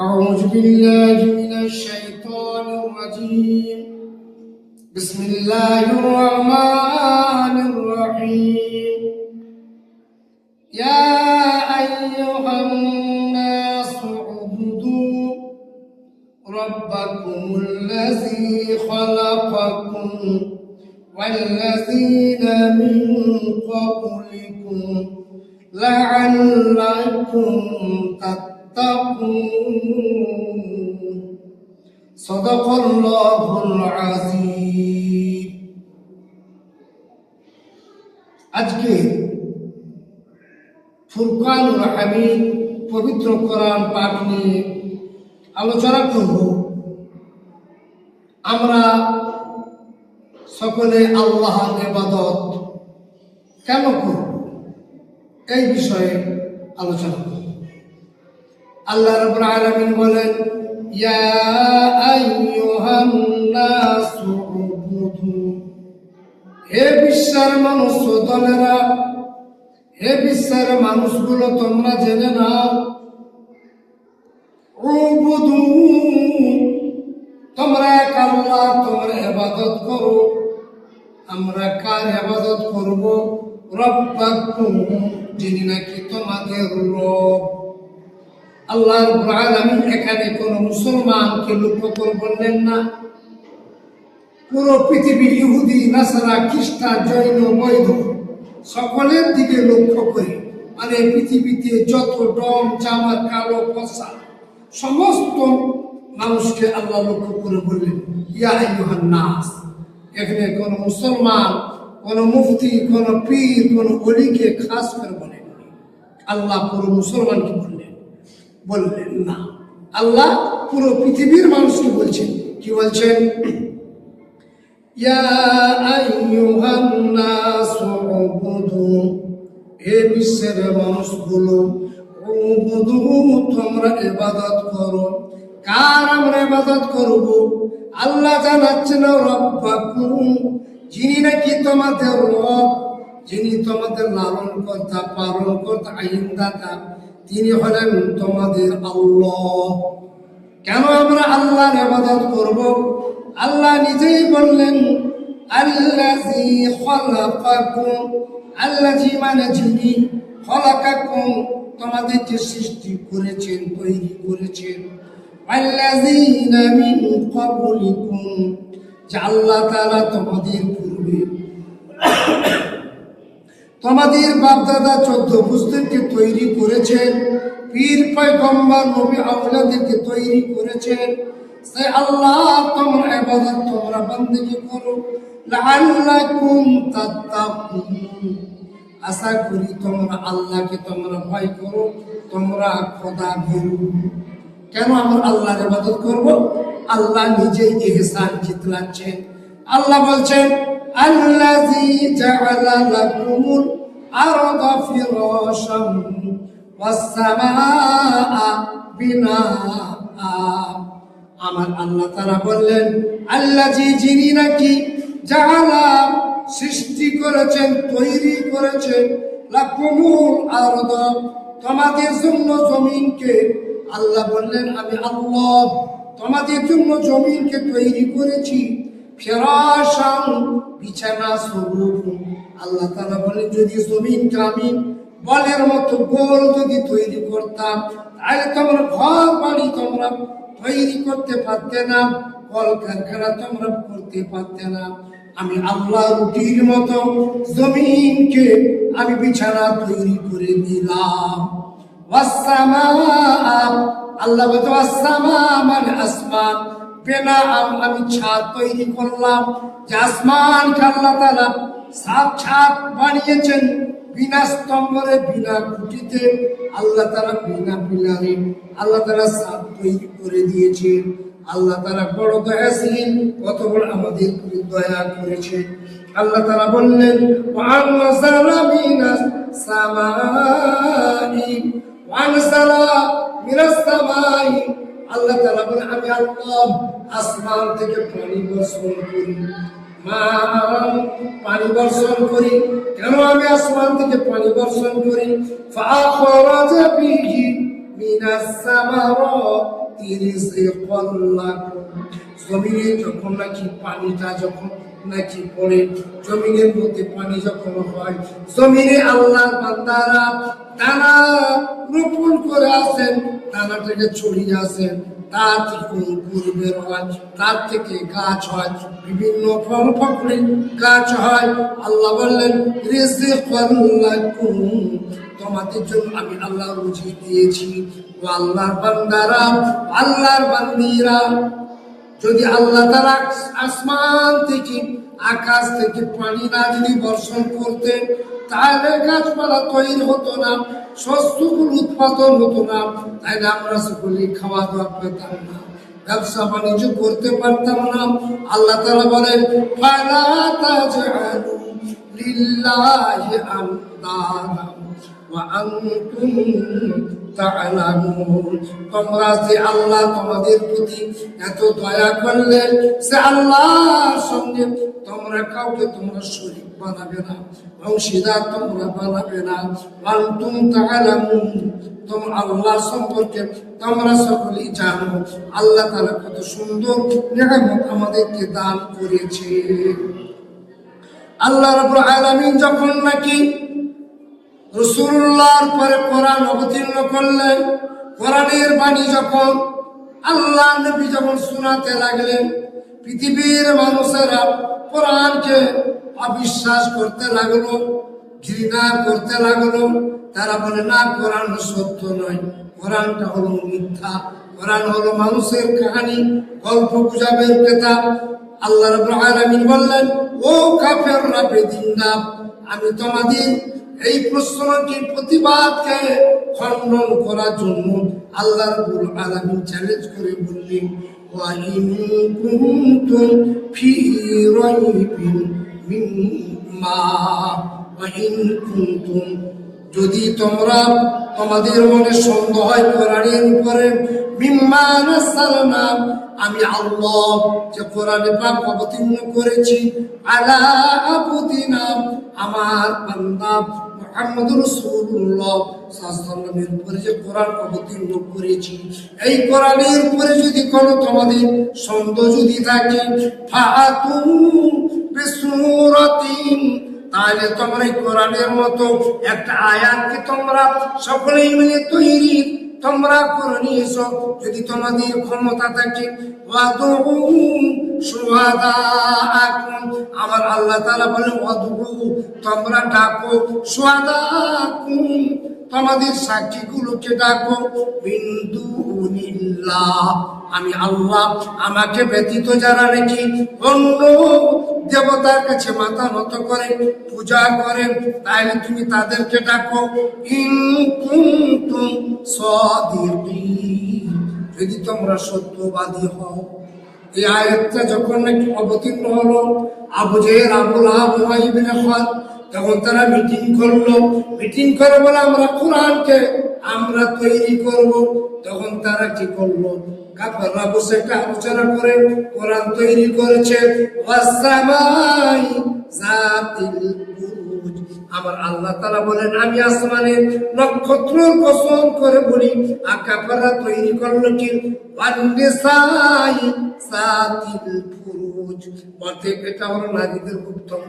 أعوذ بالله من الشيطان الرجيم. بسم الله الرحمن الرحيم. يا أيها الناس اعبدوا ربكم الذي خلقكم والذين من قبلكم لعلكم تتقون. صدق الله العظيم আজকে ফুরকানুল হামিদ পবিত্র কোরআন পাঠ নিয়ে আলোচনা করব আমরা সকলে আল্লাহ ইবাদত কেন করব এই বিষয়ে আলোচনা করব আল্লাহ রাব্বুল আলামিন বলেন হে বিশ্বের মানুষ, ও দলেরা, হে বিশ্বের মানুষগুলো, তোমরা জেনে নাও তোমরা এক আল্লাহ, তোমরা ইবাদত করো। আমরা কার ইবাদত করব? রব্বাকুম, যিনি নাকি তোমাদের রব। আল্লাহ আলামিন এখানে কোন মুসলমানকে লক্ষ্য করে বললেন না। পুরো পৃথিবী ইহুদি, নাসারা, খ্রিস্টান, জৈন বৈধ সকলের দিকে লক্ষ্য করে মানে পৃথিবীতে যত ডম জামার কালো পশা সমস্ত মানুষকে আল্লাহ লক্ষ্য করে বললেন, ইয়া নাস। এখানে কোন মুসলমান, কোন মুফতি, কোন পীর, কোন অলিকে খাস করে বলেন আল্লাহ পুরো মুসলমানকে বললেন। বললেন না। আল্লাহ পুরো পৃথিবীর মানুষকে বলছেন। কি বলছেন? হে বিশ্বের মানুষগুলো তোমরা ইবাদত করো। কার আমরা ইবাদত করব? আল্লাহ জানাচ্ছেন, রব্বাকুম, যিনি নাকি তোমাদের রব, যিনি তোমাদের লালন কর্তা পালন কর্তা আইন দাতা তিনি হলেন তোমাদের আল্লাহ। কেন আমরা আল্লাহর ইবাদত করব? আল্লাহ নিজেই বললেন মানে যিনি সৃষ্টি করেছেন, তৈরি করেছেন। যে আল্লাহ তোমাদের পূর্বে আমাদের বাপদাদা চোদ্দ বুজদেরকে তৈরি করেছেন, পীর পয়গম্বর নবী আউলাদেরকে তৈরি করেছেন। সে আল্লাহ, তোমরা এবাদত তোমরা বন্দেগি করো। লাআল্লাকুম তাত্তাকুন। আশা করি তোমরা আল্লাহকে তোমরা ভয় করো, তোমরা খোদা ভেরু। কেন আমরা আল্লাহর ইবাদত করব? আল্লাহ নিজে ইহসান জিতলাচ্ছেন। আল্লাহ বলছেন, আল্লাযী জাআলা লাকুমুল ফিরাশান ওয়াস সামাআ বিনাআ আমার আল্লাহ তারা বললেন আল্লাহ জি যিনি নাকি জাআলা সৃষ্টি করেছেন, তৈরি করেছেন, লাকুমুল আরদা, তোমাদের জন্য জমিনকে, আল্লাহ বললেন, আমি আল্লাহ তোমাদের জন্য জমিনকে তৈরি করেছি ফেরাসান বিছানা স্বরূপ আল্লাহ তারা বলে যদি জমিনকে আমি বলের মতো গোল যদি তৈরি করতাম, তাহলে তোমরা ঘর বাড়ি তোমরা তৈরি করতে পারতে না, কল কারখানা তোমরা করতে পারতে না। আমি আল্লাহ রুটির মতো জমিনকে আমি বিছানা তৈরি করে দিলাম আল্লাহ মানে আসমান। বেনা আমি ছাদ তৈরি করলাম। যে আসমানকে আল্লাহ তালা সাত ছাদ বানিয়েছেন, বিনা স্তম্ভরে, বিনা খুঁটিতে। আল্লাহ তারা বিনা পিলারে আল্লাহ তারা সাত তৈরি করে দিয়েছে। আল্লাহ তারা বড় দয়াশীল, কত বড় আমাদের দয়া করেছে। আল্লাহ তারা বললেন সামাই আল্লাহ বলে আমি আল্লাহ আসমান থেকে পানি বর্ষণ করি। পানি বর্ষণ করি। কেন আমি আসমান থেকে পানি বর্ষণ করি? জমিনে যখন নাকি পানিটা যখন নাকি পড়ে, জমিনের মধ্যে পানি যখন হয়, জমিনে আল্লাহর বান্দারা তারা রোপণ করে আসেন তারা থেকে ছড়িয়ে আসেন। তার থেকে বের হয়। তার থেকে গাছ হয়, বিভিন্ন ফল ফকরি গাছ হয়। আল্লাহ বললেন তোমাদের জন্য আমি আল্লাহ রুজি দিয়েছি। ও আল্লাহর বান্দারা, আল্লাহর বান্দিরা, যদি আল্লাহ তারা আসমান থেকে, আকাশ থেকে পানি না যদি বর্ষণ করতেন তাহলে গাছপালা তৈরি হতো না, শস্যগুলো উৎপাদন হতো না। তাহলে আমরা সকলে খাওয়া দাওয়া পেতাম না, ব্যবসা বাণিজ্য করতে পারতাম না। আল্লাহ তারা বলেন লিল্লাহি আন্তারা ওয়া আনতুম তোমরা যে আল্লাহ তোমাদের প্রতি এত দয়া করলেন, সে আল্লাহর সঙ্গে তোমরা কাউকে তোমরা বানাবে না, অংশীদার তোমরা বানাবে না। আল্লাহ সম্পর্কে তোমরা সকলেই জানো, আল্লাহ তাআলা কত সুন্দর নিয়ামত আমাদেরকে দান করেছে। আল্লাহ রাব্বুল আলামিন যখন নাকি রসুল্লাহর পরে কোরআন অবতীর্ণ করলেন। কোরআনের বাণী যখন আল্লাহ নবী যখন শোনাতে লাগলেন, পৃথিবীর মানুষেরা কোরআনকে অবিশ্বাস করতে লাগল, ঘৃণা করতে লাগল। তারা বলে, না, কোরআন সত্য নয়। কোরআনটা হলো মিথ্যা। কোরআন হলো মানুষের কাহানি, গল্প গুজবের কেতাব আল্লাহ আলামিন বললেন, ও কাফেররা বেদিনরা আমি তোমাদের এই প্রশ্নটি প্রতিবাদকে খণ্ডন করার জন্য আল্লাহ রাব্বুল আলামিন চ্যালেঞ্জ করে বললেন যদি তোমরা তোমাদের মনে সন্দেহ হয় কোরআনের উপরে আমি আল্লাহ যে কোরআনে পাক অবতীর্ণ করেছি, আলা আবুদিনা, আমার বান্দা রসুল্লাহ উপরে যে কোরআন অবতীর্ণ করেছি, এই কোরআনের উপরে যদি কোনো তোমাদের সন্দেহ যদি থাকে তাহলে তোমরা এই কোরআনের মতো একটা আয়াতকে তোমরা সকলেই মিলে তৈরি তোমরা করে নিয়েছো। যদি তোমাদের ক্ষমতা থাকে আমার আল্লাহ তালা বলে অদু তোমরা ডাকো সুহাদাকুম তোমাদের সাক্ষীগুলোকে ডাকো, বিন্দু আমি আল্লাহ, আমাকে ব্যতীত যারা নাকি অন্য দেবতার কাছে মাথা নত করে পূজা করে তাহলে তুমি তাদেরকে ডাকো যদি তোমরা সত্যবাদী হও। এই আয়াতটা যখন নাকি অবতীর্ণ হলো, আবু জেহেল, আবুল খাদ তখন তারা মিটিং করল। মিটিং করে বলে আমরা কোরআনকে আমরা তৈরি করব। তখন তারা কি করল? কাফাররা বসে একটা আলোচনা করে, কোরআন তৈরি করেছে। আমার আল্লাহ তাআলা বলেন, আমি আসমানে নক্ষত্রের কসম করে বলি আকাফাররা তৈরি করল কি? ফুরুজ এটা হলো নারীদের উত্তম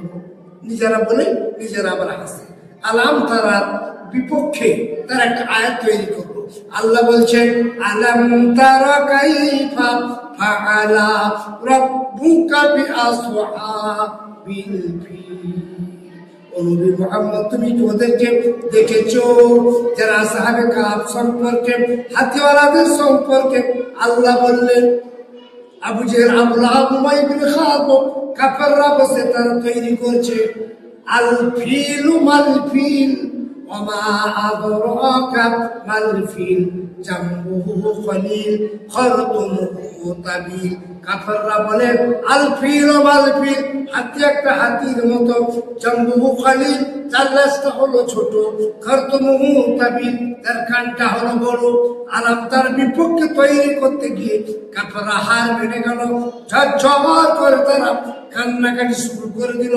নিজেরা বলে নিজেরা আবার হাসে। আলাম তারার বিপক্ষে তারা একটা আয়াত তৈরি করল। আল্লাহ বলছেন, আলাম তারা কাইফা ফাআলা রাব্বুকা বিআসহাবিল নবী সাহাবে সম্পর্কে সম্পর্কে আল্লাহ বললেন, আবু জেহেল আবুল কাফাররা বসে তারা তৈরি করছে আল ফিলু মাল ফিল وما أدراك ما الفيل جنبه خليل خرطمه طويل কাফাররা বলে, আল ফিল মাল ফিল। হাতি একটা হাতির মতো। জম্বুহু খালি তার লেজটা হলো ছোট। খরতমুহু তাবিল তার কানটা হলো বড়। আলাম তার বিপক্ষে তৈরি করতে গিয়ে কাফাররা হার মেনে গেল। ঝরঝর করে তারা কান্নাকাটি শুরু করে দিল।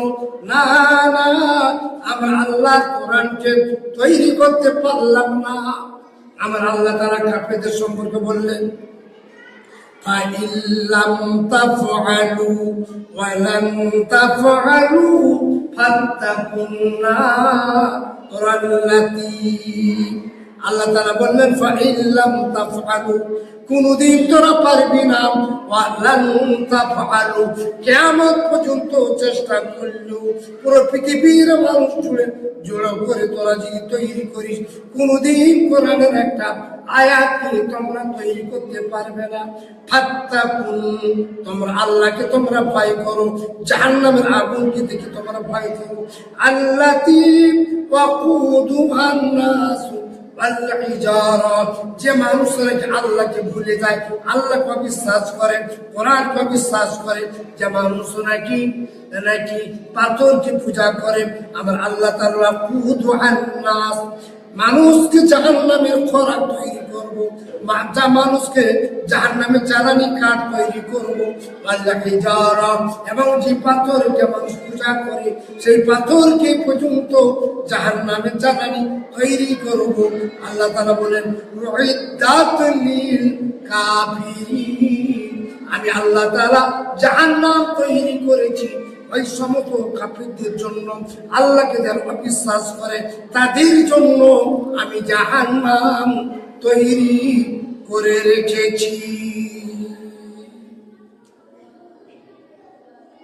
না না, আমরা আল্লাহ কোরআনকে তৈরি করতে পারলাম না। আমার আল্লাহ তারা কাফেদের সম্পর্কে বললেন فإن لم تفعلوا ولن تفعلوا فاتقوا النار التي আল্লাহ তারা বললেন ফাইল্লাম তাফআলু কোনদিন তোরা পারবি না ওয়ালান তাফআলু কিয়ামত পর্যন্ত চেষ্টা করলু পুরো পৃথিবীর মানুষ জুড়ে জোড়া করে তোরা যদি তৈরি করিস কোনদিন কোরআনের একটা আয়াত তোমরা তৈরি করতে পারবে না। ফাত্তাকুন, তোমরা আল্লাহকে তোমরা ভয় করো, জাহান্নামের আগুনকে দেখে তোমরা ভয় করো। আল্লাতি ওয়াকুদুহান নাস যে মানুষরা আল্লাহকে ভুলে যায় আল্লাহকে বিশ্বাস করে কোরআনকে বিশ্বাস করে, যে মানুষ নাকি নাকি পাথরকে পূজা করে আমার আল্লাহ তাআলা কুদু নাস নামের খোরাক তৈরি করব। মা- যা মানুষকে জাহান্নামে জ্বালানি কাঠ তৈরি করব। আল্লাহ যারা এবং যে পাথরকে মানুষ পূজা করে, সেই পাথরকে পর্যন্ত জাহান্নামে জ্বালানি তৈরি করব। আল্লাহ তারা বলেন আমি আল্লাহ তাআলা জাহান্নাম তৈরি করেছি। ওই সমগ্র কাফিরদের জন্য আল্লাহকে যারা বিশ্বাস করে, তাদের জন্য আমি জাহান্নাম তৈরি করে রেখেছি।